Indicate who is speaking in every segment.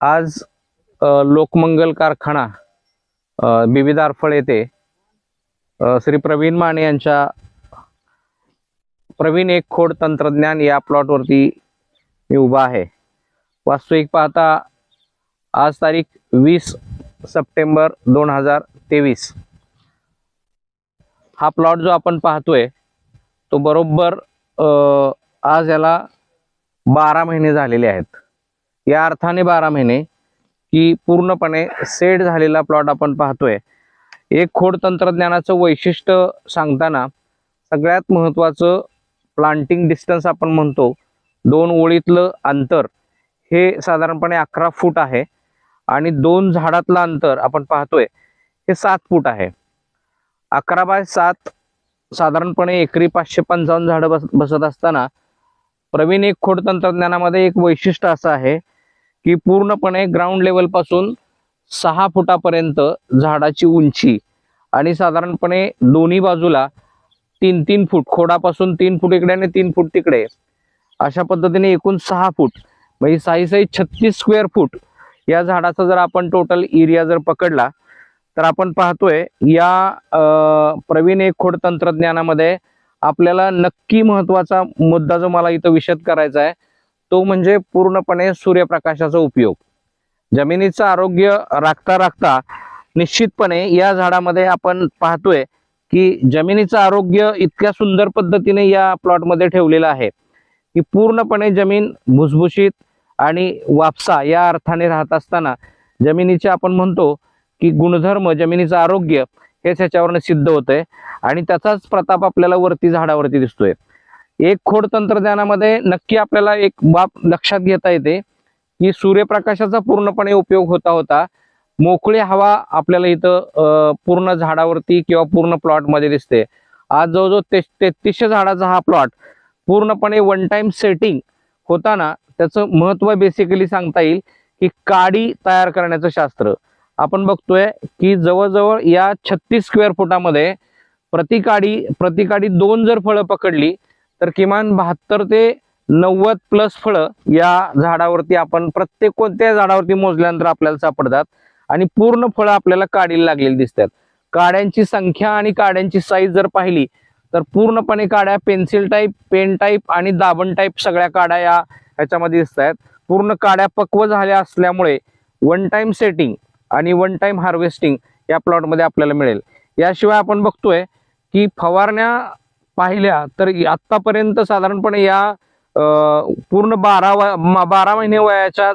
Speaker 1: आज लोकमंगल कारखाना अ, विविध आरफळ येथे श्री प्रवीण माने यांच्या प्रवीण एक खोड तंत्रज्ञान या प्लॉटवरती मी उभा आहे. वास्तविक पाहता आज तारीख वीस सप्टेंबर दोन हजार तेवीस. हा प्लॉट जो आपण पाहतोय तो बरोबर आज याला बारा महिने झालेले आहेत. या अर्थाने बारा महिने की पूर्णपणे सेट झालेला प्लॉट आपण पाहतोय. एक खोड तंत्रज्ञानाचं वैशिष्ट्य सांगताना सगळ्यात महत्त्वाचं प्लांटिंग डिस्टन्स आपण म्हणतो दोन ओळीतलं अंतर हे साधारणपणे अकरा फूट आहे आणि दोन झाडातलं अंतर आपण पाहतोय हे सात फूट आहे. अकरा बाय सात साधारणपणे एकरी पाचशे पंचावन्न झाडं बस बसत असताना प्रवीण एक खोड तंत्रज्ञानामध्ये एक वैशिष्ट्य असं आहे की पूर्णपणे ग्राउंड लेवलपासून सहा फुटापर्यंत झाडाची उंची आणि साधारणपणे दोन्ही बाजूला तीन तीन फूट खोडापासून तीन फूट इकडे आणि तीन फूट तिकडे अशा पद्धतीने एकूण सहा फूट म्हणजे साई साई छत्तीस स्क्वेअर फूट या झाडाचा जर आपण टोटल एरिया जर पकडला तर आपण पाहतोय या प्रवीण एक खोड तंत्रज्ञानामध्ये आपल्याला नक्की महत्त्वाचा मुद्दा जो मला इथं विशद करायचा आहे तो म्हणजे पूर्णपणे सूर्यप्रकाशाचा उपयोग. जमिनीचं आरोग्य राखता राखता निश्चितपणे या झाडामध्ये आपण पाहतोय की जमिनीचं आरोग्य इतक्या सुंदर पद्धतीने या प्लॉटमध्ये ठेवलेलं आहे की पूर्णपणे जमीन भुसभुशीत आणि वापसा या अर्थाने राहत असताना जमिनीचे आपण म्हणतो की गुणधर्म जमिनीचं आरोग्य हेच ह्याच्यावरनं सिद्ध होतंय आणि त्याचाच प्रताप आपल्याला वरती झाडावरती दिसतोय. एक खोड तंत्रज्ञानामध्ये नक्की आपल्याला एक बाब लक्षात घेता येते की सूर्यप्रकाशाचा पूर्णपणे उपयोग होता होता मोकळी हवा आपल्याला इथं पूर्ण झाडावरती किंवा पूर्ण प्लॉटमध्ये दिसते. आज जवळजवळ ते तेहतीसशे झाडाचा हा प्लॉट पूर्णपणे वन टाइम सेटिंग होताना त्याचं महत्त्व बेसिकली सांगता येईल की काडी तयार करण्याचं शास्त्र. आपण बघतोय की जवळजवळ या छत्तीस स्क्वेअर फुटामध्ये प्रतिकाडी प्रतिकाडी दोन जर फळं पकडली तर किमान बहात्तर ते नव्वद प्लस फळं या झाडावरती आपण प्रत्येक कोणत्या झाडावरती मोजल्यानंतर आपल्याला सापडतात. आणि पूर्ण फळं आपल्याला काढीला लागलेली दिसतात. काड्यांची संख्या आणि काड्यांची साईज जर पाहिली तर पूर्णपणे काड्या पेन्सिल टाईप पेन टाईप आणि दाबण टाईप सगळ्या काड्या या ह्याच्यामध्ये दिसत आहेत. पूर्ण काड्या पक्व झाल्या असल्यामुळे वन टाइम सेटिंग आणि वन टाइम हार्वेस्टिंग या प्लॉटमध्ये आपल्याला मिळेल. याशिवाय आपण बघतोय की फवारण्या पाहिल्या तर आत्तापर्यंत साधारणपणे या पूर्ण बारा व बारा महिने वयाच्या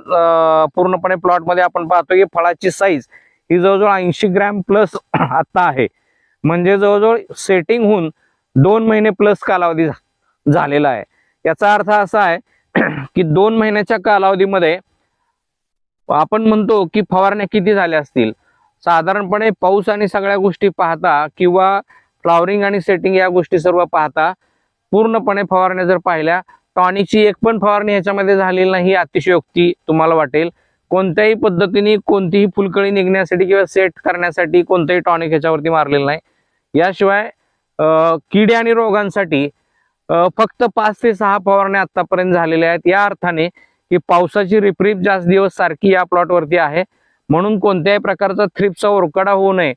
Speaker 1: पूर्णपणे प्लॉटमध्ये आपण पाहतो की फळाची साईज ही जवळजवळ ऐंशी ग्रॅम प्लस आत्ता आहे. म्हणजे जवळजवळ सेटिंग होऊन दोन महिने प्लस कालावधी झालेला आहे. याचा अर्थ असा आहे की दोन महिन्याच्या कालावधीमध्ये आपण म्हणतो की फवारण्या किती झाल्या असतील? साधारणपणे पाऊस आणि सगळ्या गोष्टी पाहता किंवा फ्लॉवरिंग आणि सेटिंग या गोष्टी सर्व पाहता पूर्णपणे फवारण्या जर पाहिल्या टॉनिकची एक पण फवारणी ह्याच्यामध्ये झालेली नाही ही अतिशयोक्ती तुम्हाला वाटेल. कोणत्याही पद्धतीने कोणतीही फुलकळी निघण्यासाठी किंवा सेट करण्यासाठी कोणतंही टॉनिक ह्याच्यावरती मारलेलं नाही. याशिवाय किडे आणि रोगांसाठी फक्त पाच ते सहा फवारण्या आतापर्यंत झालेल्या आहेत. या अर्थाने की पावसाची रिपरिप जास्त दिवस सारखी या प्लॉटवरती आहे. म्हणून कोणत्याही प्रकारचा थ्रिपचा ओरकडा होऊ नये.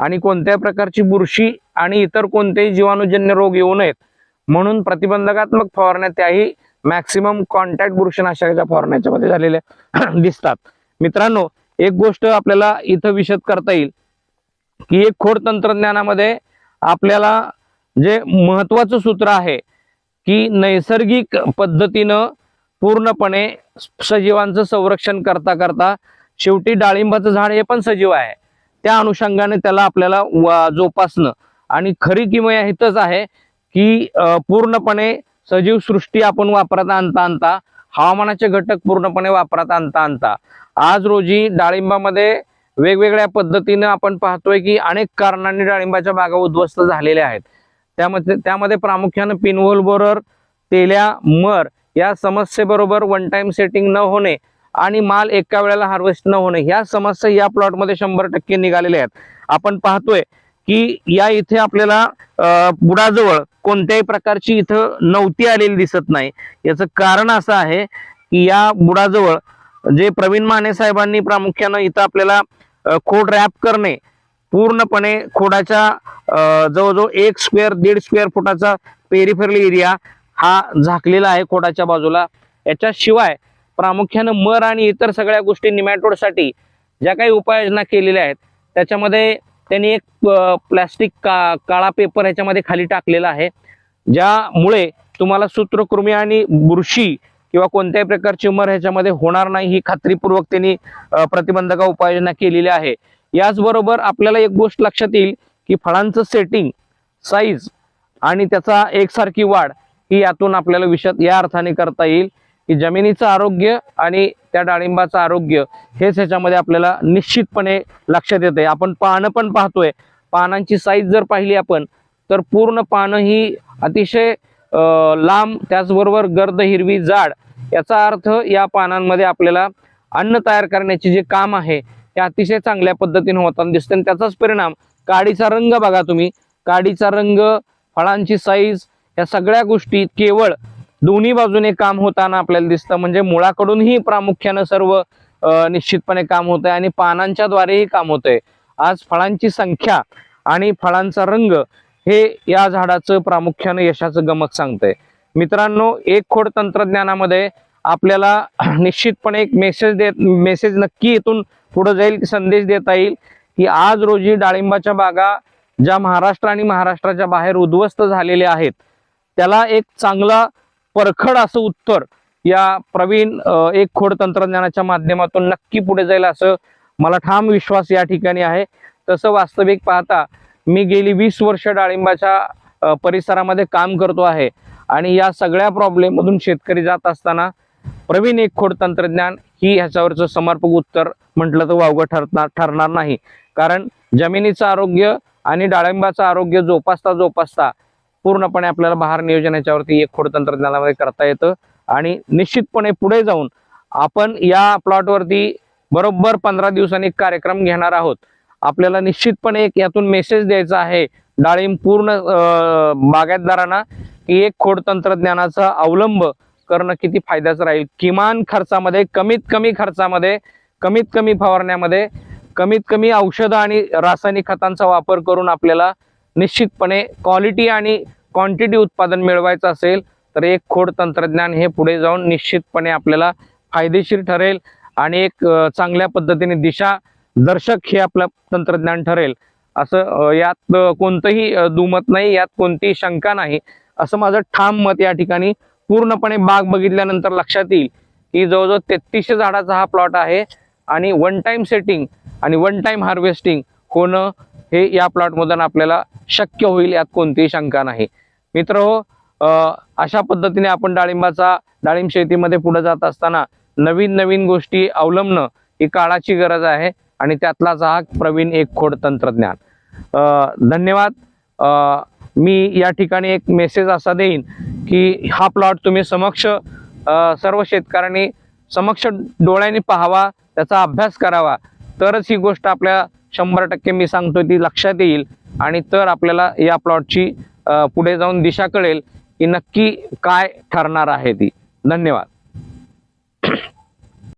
Speaker 1: आणि कोणत्याही प्रकारची बुरशी आणि इतर कोणतेही जीवाणूजन्य रोग येऊ नयेत. म्हणून प्रतिबंधकात्मक फवारण्या त्याही मॅक्सिमम कॉन्टॅक्ट बुरशीनाशकाच्या फवारण्याच्या मध्ये झालेल्या दिसतात. मित्रांनो एक गोष्ट आपल्याला इथं विशद करता येईल की एक खोड तंत्रज्ञानामध्ये आपल्याला जे महत्वाचं सूत्र आहे की नैसर्गिक पद्धतीनं पूर्णपणे सजीवांचं संरक्षण करता करता शेवटी डाळिंबाचं झाड हे पण सजीव आहे. त्या अनुषंगाने त्याला आपल्याला वा- जोपासणं. आणि खरी किमया हितच आहे की पूर्णपणे सजीव सृष्टी आपण वापरात आणता आणता हवामानाचे घटक पूर्णपणे वापरात आणता आणता. आज रोजी डाळिंबामध्ये वेगवेगळ्या पद्धतीनं आपण पाहतोय की अनेक कारणांनी डाळिंबाच्या बागा उद्ध्वस्त झालेल्या आहेत. त्यामध्ये त्यामध्ये प्रामुख्यानं पिनवोल बोरर तेल्या मर या समस्येबरोबर वन टाइम सेटिंग न होणे आणि माल एका वेळेला हार्वेस्ट न होणे. ह्या समस्या या प्लॉटमध्ये शंभर टक्के निघालेल्या आहेत. आपण पाहतोय की या इथे आपल्याला बुडाजवळ कोणत्याही प्रकारची इथं नव्हती आलेली दिसत नाही. याचं कारण असं आहे की या बुडाजवळ जे प्रवीण माने साहेबांनी प्रामुख्यानं इथं आपल्याला खोड रॅप करणे पूर्णपणे खोडाच्या जवळजवळ एक स्क्वेअर दीड स्क्वेअर फुटाचा पेरिफेरल एरिया हा झाकलेला आहे खोडाच्या बाजूला. याच्याशिवाय प्रामुख्यानं मर आणि इतर सगळ्या गोष्टी निमॅटोडसाठी ज्या काही उपाययोजना केलेल्या आहेत त्याच्यामध्ये त्यांनी एक प्लॅस्टिक का काळा पेपर ह्याच्यामध्ये खाली टाकलेला आहे ज्यामुळे तुम्हाला सूत्रकृमी आणि बुरशी किंवा कोणत्याही प्रकारची मर ह्याच्यामध्ये होणार नाही ही खात्रीपूर्वक त्यांनी प्रतिबंधका प्रतिबंधक उपाययोजना केलेली आहे. याचबरोबर आपल्याला एक गोष्ट लक्षात येईल की फळांचं सेटिंग साईज आणि त्याचा एकसारखी वाढ ही यातून आपल्याला विषद या अर्थाने करता येईल. की जमिनीचं आरोग्य आणि त्या डाळिंबाचं आरोग्य हेच ह्याच्यामध्ये आपल्याला निश्चितपणे लक्षात येते आपण पानं पण पाहतोय. पानांची साईज जर पाहिली आपण तर पूर्ण पानं ही अतिशय लांब त्याचबरोबर गर्द हिरवी जाड याचा अर्थ या पानांमध्ये आपल्याला अन्न तयार करण्याचे जे काम आहे ते अतिशय चांगल्या पद्धतीने होताना दिसते आणि त्याचाच परिणाम काडीचा रंग बघा तुम्ही. काडीचा रंग फळांची साईज या सगळ्या गोष्टी केवळ दोन्ही बाजूने काम होताना आपल्याला दिसतं. म्हणजे मुळाकडूनही प्रामुख्यानं सर्व निश्चितपणे काम होत आहे आणि पानांच्या द्वारेही काम होत आहे आज फळांची संख्या आणि फळांचा रंग हे या झाडाचं प्रामुख्यानं यशाचं गमक सांगतंय. मित्रांनो एक खोड तंत्रज्ञानामध्ये आपल्याला निश्चितपणे एक मेसेज देत मेसेज नक्की इथून पुढे जाईल संदेश देता येईल की आज रोजी डाळिंबाच्या बागा ज्या महाराष्ट्र आणि महाराष्ट्राच्या बाहेर उद्ध्वस्त झालेल्या आहेत त्याला एक चांगला परखड असं उत्तर या प्रवीण एक खोड तंत्रज्ञानाच्या माध्यमातून नक्की पुढे जाईल असं मला ठाम विश्वास या ठिकाणी आहे. तसं वास्तविक पाहता मी गेली वीस वर्ष डाळिंबाच्या परिसरामध्ये काम करतो आहे आणि या सगळ्या प्रॉब्लेममधून शेतकरी जात असताना प्रवीण एक खोड तंत्रज्ञान ही ह्याच्यावरचं समर्पक उत्तर म्हटलं तर वावगं ठरणार ठरणार नाही. कारण जमिनीचं आरोग्य आणि डाळिंबाचं आरोग्य जोपासता जोपासता पूर्णपणे आपल्याला बहार नियोजन याच्यावरती एक खोड तंत्रज्ञानामध्ये करता येतं. आणि निश्चितपणे पुढे जाऊन आपण या प्लॉटवरती बरोबर पंधरा दिवसांनी एक कार्यक्रम घेणार आहोत. आपल्याला निश्चितपणे एक यातून मेसेज द्यायचा आहे डाळिंब पूर्ण बागायतदारांना की एक खोड तंत्रज्ञानाचा अवलंब करणं किती फायद्याचं राहील. किमान खर्चामध्ये कमीत कमी खर्चामध्ये कमीत कमी फवारण्यामध्ये कमीत कमी औषधं आणि रासायनिक खतांचा वापर करून आपल्याला निश्चितपणे क्वालिटी आणि क्वांटिटी उत्पादन मिळवायचं असेल तर एक खोड तंत्रज्ञान हे पुढे जाऊन निश्चितपणे आपल्याला फायदेशीर ठरेल आणि एक चांगल्या पद्धतीने दिशा दर्शक हे आपलं तंत्रज्ञान ठरेल. असं यात कोणतंही दुमत नाही यात कोणतीही शंका नाही. असं माझं ठाम मत या ठिकाणी पूर्णपणे बाग बघितल्यानंतर लक्षात येईल की जवळजवळ तेहतीसशे झाडाचा हा प्लॉट आहे आणि वन टाइम सेटिंग आणि वन टाइम हार्वेस्टिंग होणं हे या प्लॉटमधून आपल्याला शक्य होईल यात कोणतीही शंका नाही. मित्र हो अशा पद्धतीने आपण डाळिंबाचा डाळिंब शेतीमध्ये पुढे जात असताना नवीन नवीन गोष्टी अवलंबणं ही काळाची गरज आहे आणि त्यातलाच हा प्रवीण एक खोड तंत्रज्ञान. धन्यवाद. मी या ठिकाणी एक मेसेज असा देईन की हा प्लॉट तुम्ही समक्ष सर्व शेतकऱ्यांनी समक्ष डोळ्यांनी पाहावा त्याचा अभ्यास करावा. तरच ही गोष्ट आपल्या शंभर टक्के मी सांगतो ती लक्षात येईल. आणि तर आपल्याला या प्लॉटची पुढे जाऊन दिशा कळेल की नक्की काय ठरणार आहे ती. धन्यवाद.